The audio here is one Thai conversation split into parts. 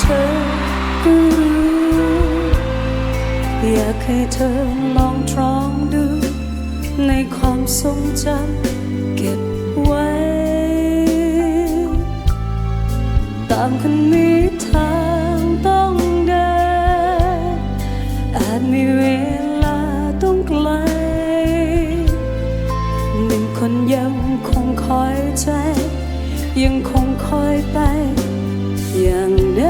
เธอก็รู้อยากให้เธอลองตรองดู ในความทรงจำเก็บไว้ ตามคนมีทางต้องเดินอาจมีเวลาต้องไกล หนึ่งคนยังคงคอยใจ ยังคงคอยไป อย่างนั้น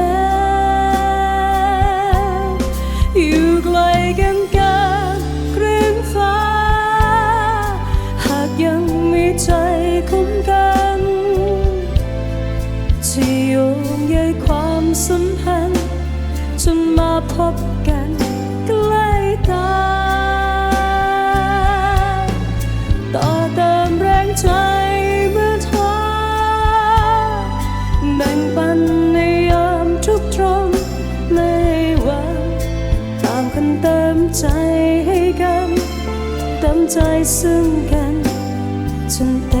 ใจให้กันเติมใจซึ่งกันจนเต็ม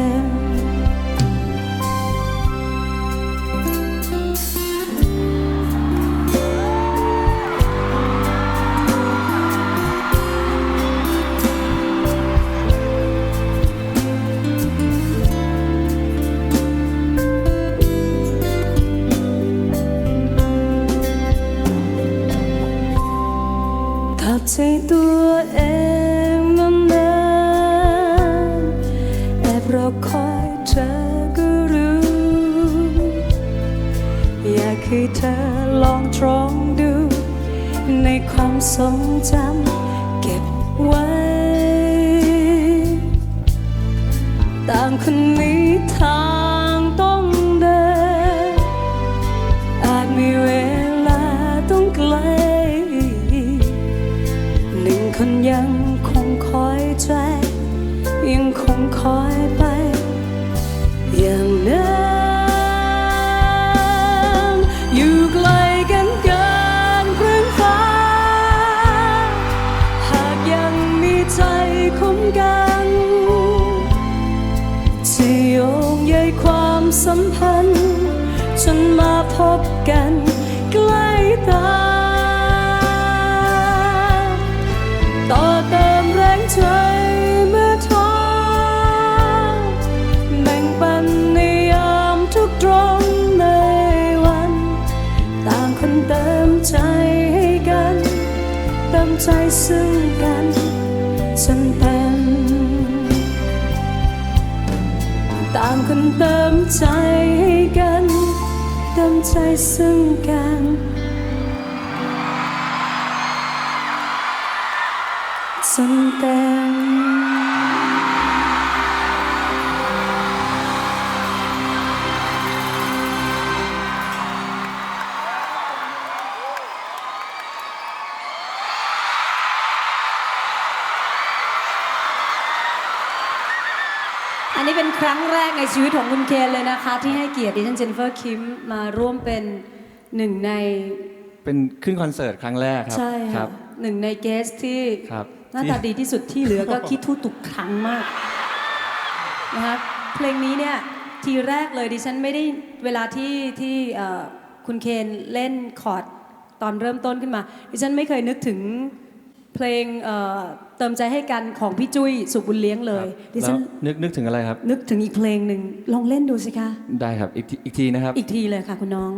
คว ใจซึ่งกันจนเต็มต่างคนเติมใจให้กัน เติมใจซึ่งกันจนเต็ม รั้งแรกในชีวิตของคุณเคนเลยนะคะ ที่ให้เกียรติดิฉันเจนนิเฟอร์คิมมาร่วมเป็นหนึ่งใน เป็นขึ้นคอนเสิร์ตครั้งแรกครับ ใช่คค่ะรับหนึ่งในเกสที่ครับหน้าที่ตาดีที่สุดที่เหลือก็ คิดทู่ตุกครั้งมากนะคะเพลงนี้เนี่ยทีแรกเลยดิฉันไม่ได้เวลาที่ที่เอ่อคุณเคนเล่นคอร์ดตอนเริ่มต้นขึ้นมา ดิฉันไม่เคยนึกถึง เพลงเอ่อเติมใจให้กันของพี่จุ้ยสุบุญเลี้ยงเลยดิแล้ฉัวนนึกนึกถึงอะไรครับ นึกถึงอีกเพลงหนึ่งลองเล่นดูสิคะ ได้ครับ อีกทีอีกทีนะครับ อีกทีเลยค่ะคุณน้อง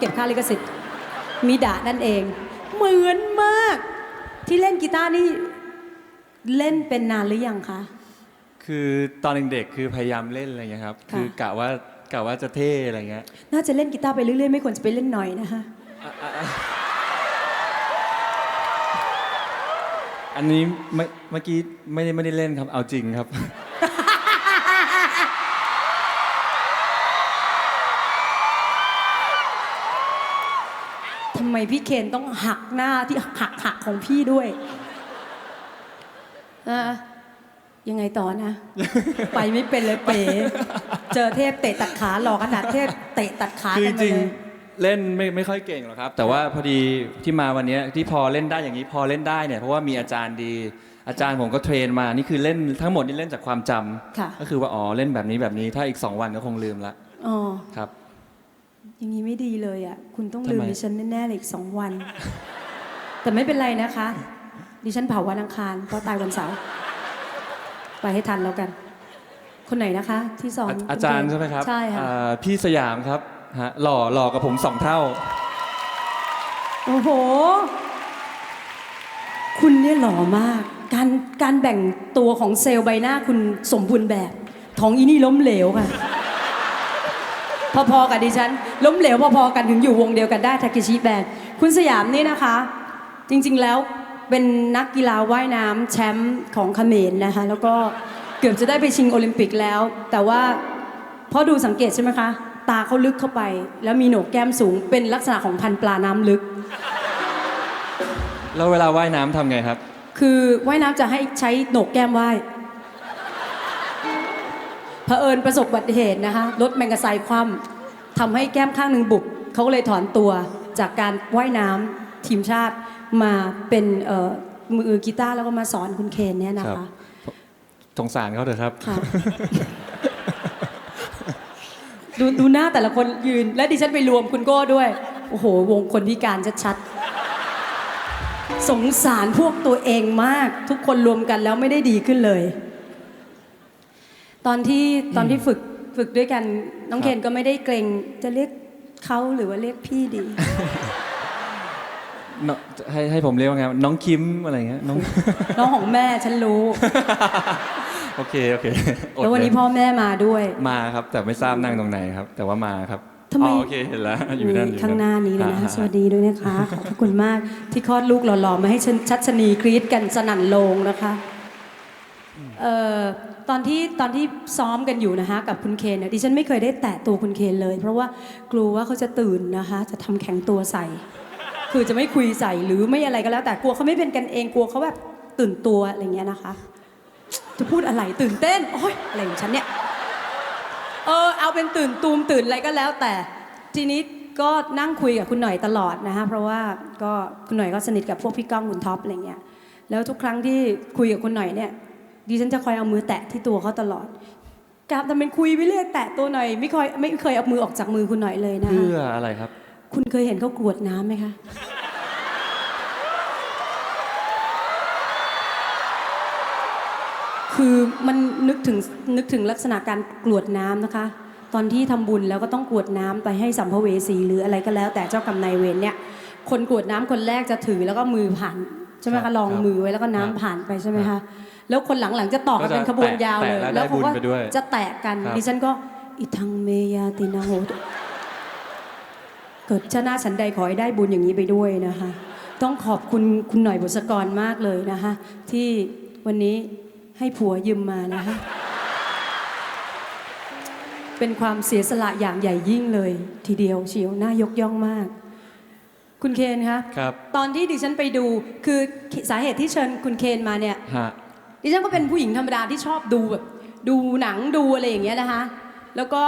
เดี๋ยวเขาเก็บค่าลิขสิทธิ์มิดานั่นเอง เหมือนมาก ที่เล่นกีตาร์นี่เล่นเป็นนานหรือยังคะ คือตอนเด็กๆคือพยายามเล่นอะไรเงี้ยครับ ค่ะ คือกะว่ากะว่าจะเท่อะไรเงี้ยน่าจะเล่นกีตาร์ไปเรื่อยๆ ไม่ควรจะไปเล่นหน่อยนะคะอันนี้ไม่เมื่อกี้ไม่ได้ไม่ได้เล่นครับเอาจริงครับ พี่เคนต้องหักหน้าที่หักหักของพี่ด้วยนะยังไงต่อนะ ไปไม่เป็นเลยเป๋ เจอเทพเตะตัดขาหลอกขนาดเทพเตะตัดขาคือกันจไปริงเลยๆเล่นไม่ไม่ค่อยเก่งหรอกครับ แต่ว่าพอดีที่มาวันเนี้ยที่พอเล่นได้อย่างนี้พอเล่นได้เนี่ยเพราะว่ามีอาจารย์ดีอาจารย์ผมก็เทรนมานี่คือเล่นทั้งหมดนี่เล่นจากความจำค่ะก็คือว่าอ๋อเล่นแบบนี้แบบนี้ถ้าอีก 2 วันก็คงลืมละอ๋อครับ อย่างนี้ไม่ดีเลยอะ คุณต้องทำไมลืมดิฉันแน่ๆเลยอีกสองวัน แต่ไม่เป็นไรนะคะ ดิฉันเผาวันอังคารเพราะตายวันเสาร์ ไปให้ทันแล้วกัน คนไหนนะคะ ที่สอนอาอาจารย์ใช่ไหมครับใช่ค่ะ อ่าพี่สยามครับฮะหล่อหล่อกับผมสองเท่า โอ้โห คุณเนี่ยหล่อมาก การการแบ่งตัวของเซลล์ใบหน้าคุณสมบูรณ์แบบท้องอีนี่ล้มเหลวค่ะ พอๆกับดิฉัน ล้มเหลวพอๆกันถึงอยู่วงเดียวกันได้ทากิชิแบนด์คุณสยามนี่นะคะ จริงๆแล้วเป็นนักกีฬาว่ายน้ำแชมป์ของเขมรนะคะ แล้วก็เกือบจะได้ไปชิงโอลิมปิกแล้ว แต่ว่าพอดูสังเกตใช่ไหมคะ ตาเขาลึกเข้าไป แล้วมีโหนกแก้มสูงเป็นลักษณะของพันธุ์ปลาน้ำลึก แล้วเวลาว่ายน้ำทำไงครับ คือว่ายน้ำจะให้ใช้โหนกแก้มว่ายเผอิญประสบอุบัติเหตุนะคะรถแมงกะไซคว่ำทำให้แก้มข้างหนึ่งบุบเขาก็เลยถอนตัวจากการว่ายน้ำทีมชาติมาเป็นเอ่อมือกีตาร์แล้วก็มาสอนคุณเคนเนี่ยนะครัคะบสงสารเขาเถอะครับค่ะดูดูหน้าแต่ละคนยืน และดิฉันไปรวมคุณโก้ด้วย โอ้โห วงคนพิการชัดๆ สงสารพวกตัวเองมาก ทุกคนรวมกันแล้วไม่ได้ดีขึ้นเลย ตอนที่ตอนที่ฝึกฝึกด้วยกันน้องครับเคนก็ไม่ได้เกรงจะเรียกเขาหรือว่าเรียกพี่ดีน้องให้ให้ผมเรียกว่าไงน้องคิมอะไรเงี้ยน้อง น้องของแม่ฉันรู้โอเคโอเคอดแล้ววันนี้เยพ่อแม่มาด้วย มาครับ แต่ไม่ทราบนั่งตรงไหนครับ แต่ว่ามาครับทำไม อ๋อโอเคเห็นแล้วอยู่นั่นอยู่ข้างหน้านี้เลยนะอ่าคะสวัสดีด้วยนะคะ ขอบพระคุณมากที่คลอดลูกหล่อๆมาให้ฉันชัชนีกรี๊ดกันสนั่นโลงนะคะเอ่อ ตอนที่ตอนที่ซ้อมกันอยู่นะคะกับคุณเคนเนี่ยดิฉันไม่เคยได้แตะตัวคุณเคนเลย เพราะว่ากลัวว่าเขาจะตื่นนะคะ จะทำแข็งตัวใส่ คือจะไม่คุยใส่หรือไม่อะไรก็แล้ว แต่กลัวเขาไม่เป็นกันเองกลัวเขาแบบตื่นตัวอะไรเงี้ยนะคะ จะพูดอะไรตื่นเต้นโอ้ยอะไรของฉันเนี่ยเออเอาเป็นตื่นตูมตื่นอะไรก็แล้วแต่ทีนี้ก็นั่งคุยกับคุณหน่อยตลอดนะคะเพราะว่าก็คุณหน่อยก็สนิทกับพวกพี่ก้องคุณท็อปอะไรเงี้ยแล้วทุกครั้งที่คุยกับคุณหน่อยเนี่ย ดิฉันจะคอยเอามือแตะที่ตัวเขาตลอดกราบทำเป็นคุยไปเรื่อยแตะตัวหน่อยไม่คอยไม่เคยเอามือออกจากมือคุณหน่อยเลยนะคะเพื่ออะไรครับ คุณเคยเห็นเขากรวดน้ำไหมคะคือมันนึกถึงนึกถึงลักษณะการกรวดน้ำนะคะ ตอนที่ทำบุญแล้วก็ต้องกรวดน้ำไปให้สัมภเวสีหรืออะไรก็แล้ว แต่เจ้ากรรมนายเวรเนี่ย คนกรวดน้ำคนแรกจะถือแล้วก็มือผ่านใช่ไหมครัคะบลองครับมือไว้แล้วก็น้ำครับผ่านไปใช่ไหมครัคะบ แล้วคนหลังๆจะต่อกันก็จะเป็นขบวนยาวเลยแตะแล้วเขาก็ได้บุญไปด้วยจะแตะกันครับดิฉันก็อิทังเมยาตินาโหเกิดชาติหนาฉันใดขอให้ได้บุญอย่างนี้ไปด้วยนะคะ ต้องขอบคุณคุณหน่อยบุษกรมากเลยนะคะ ที่วันนี้ให้ผัวยืมมานะคะเป็นความเสียสละอย่างใหญ่ยิ่งเลย ทีเดียวเชียวน่ายกย่องมาก คุณเคนคะครับ ตอนที่ดิฉันไปดูคือสาเหตุที่เชิญคุณเคนมาเนี่ยฮะ ดิฉันก็เป็นผู้หญิงธรรมดาที่ชอบดูแบบดูหนังดูอะไรอย่างเงี้ยนะคะ แล้วก็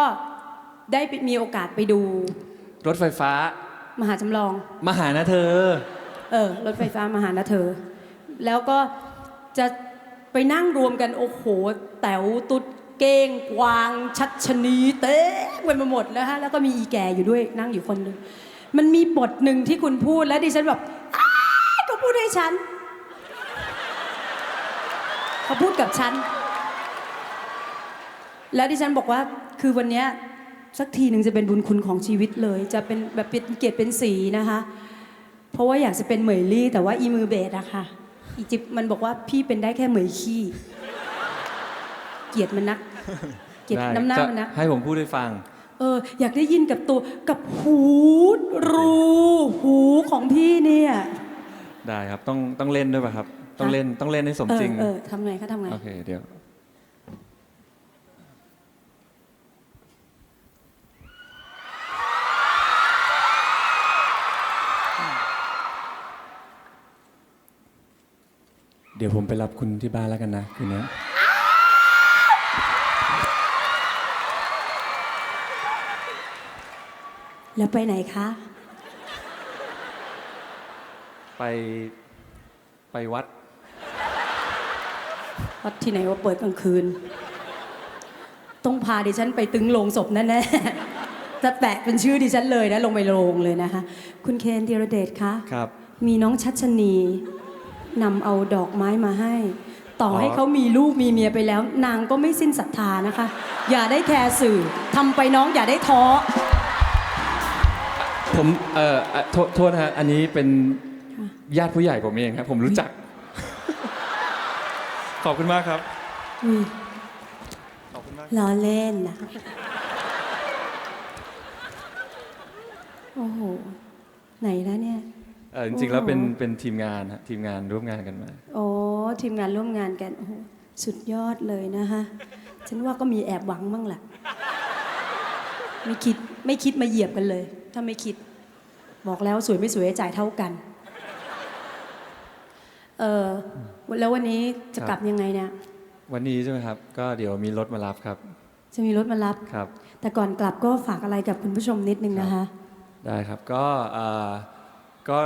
ได้ไปมีโอกาสไปดู รถไฟฟ้า มหาจำลองมาหานะเธอ เออ รถไฟฟ้ามาหานะเธอ แล้วก็จะไปนั่งรวมกัน โอ้โห แต๋วตุ๊ดเก้งกวาง ชัดชะนีเต้ไปมาหมดนะคะ แล้วก็มีอีแก่อยู่ด้วยนั่งอยู่คนหนึ่งมันมีบทหนึ่งที่คุณพูดแล้วดิฉันแบบอ้ายเขาพูดให้ฉัน เขาพูดกับฉัน แล้วดิฉันบอกว่าคือวันเนี้ยสักทีหนึ่งจะเป็นบุญคุณของชีวิตเลย จะเป็นแบบเป็นเกียรติเป็นสีนะคะ เพราะว่าอยากจะเป็นเหมยลี่ แต่ว่าอีมือเบสอะค่ะอีจิบมันบอกว่าพี่เป็นได้แค่เหมยขี้ เกลียดมันนัก เกลียดได้น้ำหน้าจะมันนัก ให้ผมพูดให้ฟัง เออ อยากได้ยินกับตัวกับหูรู หูของพี่เนี่ย ได้ครับต้องต้องเล่นด้วยป่ะครับ ต้องเล่นต้องเล่นให้สมจริง เออเออทำไงคะทำไง โอเค เดี๋ยว เดี๋ยวผมไปรับคุณที่บ้านแล้วกันนะคืนนี้ แล้วไปไหนคะ ไปไปวัด วัดที่ไหนว่าเปิดกลางคืน ต้องพาดิฉันไปตึงโลงศพแน่ๆจะแปะเป็นชื่อดิฉันเลยนะลงไปโรงเลยนะคะ คุณเคนธีรเดชคะครับ มีน้องชัชนีนำเอาดอกไม้มาให้ ต่อออให้เขามีลูกมีเมียไปแล้ว นางก็ไม่สิ้นศรัทธานะคะ อย่าได้แคร์สื่อทำไปน้องอย่าได้ท้อผมเอ่ออะโทษโทษนะฮะอันนี้เป็นญาติผู้ใหญ่ผมเองครับ ผมรู้จัก ขอบคุณมากครับ อุ้ยขอบคุณมาก ล้อเล่นนะโอ้โห ไหนแล้วเนี่ย เออจริงๆ แล้วเป็นโอ้โหเป็นทีมงานฮะทีมงานร่วมงานกันมา โอ้ทีมงานร่วมงานกันโอ้โหสุดยอดเลยนะคะฉันว่าก็มีแอบหวังบ้างแหละไม่คิดไม่คิดมาเหยียบกันเลย ถ้าไม่คิด บอกแล้วสวยไม่สวยจ่ายเท่ากัน เออแล้ววันนี้จะครับกลับยังไงเนี่ย วันนี้ใช่ไหมครับ ก็เดี๋ยวมีรถมารับครับ จะมีรถมารับครับ แต่ก่อนกลับก็ฝากอะไรกับคุณผู้ชมนิดนึงนะคะ ได้ครับก็เอ่อก็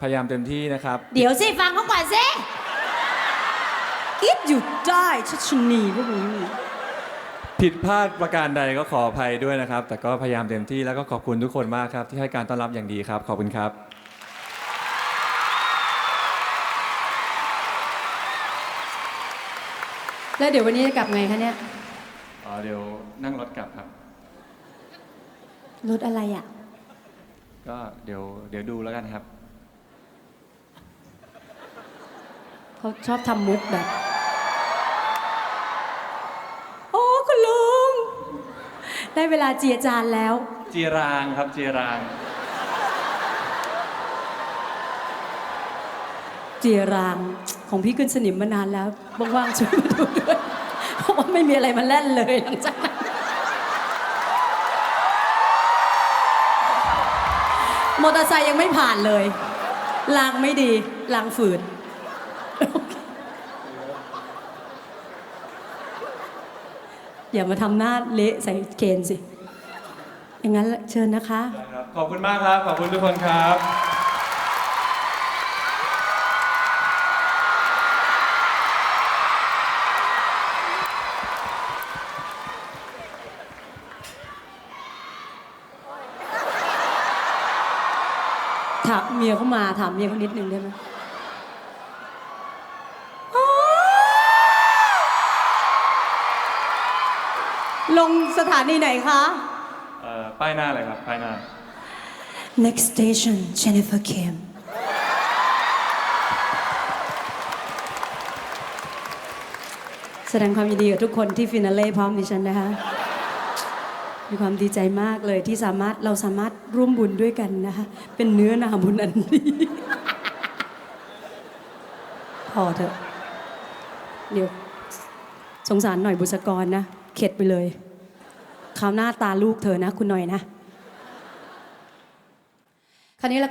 พยายามเต็มที่นะครับ เดี๋ยวสิฟังเขาก่อนสิคิดอยู่ได้ชัชนีพวกนี้นี่ผิดพลาดประการใดก็ขออภัยด้วยนะครับ แต่ก็พยายามเต็มที่แล้วก็ขอบคุณทุกคนมากครับ ที่ให้การต้อนรับอย่างดีครับ ขอบคุณครับ แล้วเดี๋ยววันนี้จะกลับไงคะเนี่ยอ๋อเดี๋ยวนั่งรถกลับครับ รถอะไรอะ ก็เดี๋ยวเดี๋ยวดูแล้วกันครับ เขาชอบทำมุกแบบ โอ้คุณลุง ได้เวลาเจียจานแล้ว จีรางครับจีราง เจียราง ของพี่ขึ้นสนิมมานานแล้วว่างๆช่วยมาดูด้วยเพราะว่าไม่มีอะไรมาแล่นเลยหลังจากนั้นมอเตอร์ไซค์ยังไม่ผ่านเลยรางไม่ดีรางฝืดอเคอย่ามาทำหน้าเละใส่เคนสิ อย่างนั้นเชิญนะคะ ขอบคุณมากครับ ขอบคุณทุกคนครับ ถามเมียเขามาถามเมียเขานิดนึงได้ไหมลงสถานีไหนคะ เอ่อป้ายหน้าเลยครับ ป้ายหน้า Next station Jennifer Kim แสดงความยินดีกับทุกคนที่ฟินาเล่พร้อมดิฉันนะคะ มีความดีใจมากเลยที่สามารถเราสามารถร่วมบุญด้วยกันนะคะเป็นเนื้อนาบุญอันนี้พอเถอะ เดี๋ยวสงสารหน่อยบุษกรนะ เข็ดไปเลยคราวหน้าตาลูกเธอนะ คุณหน่อยนะ คราวนี้ละ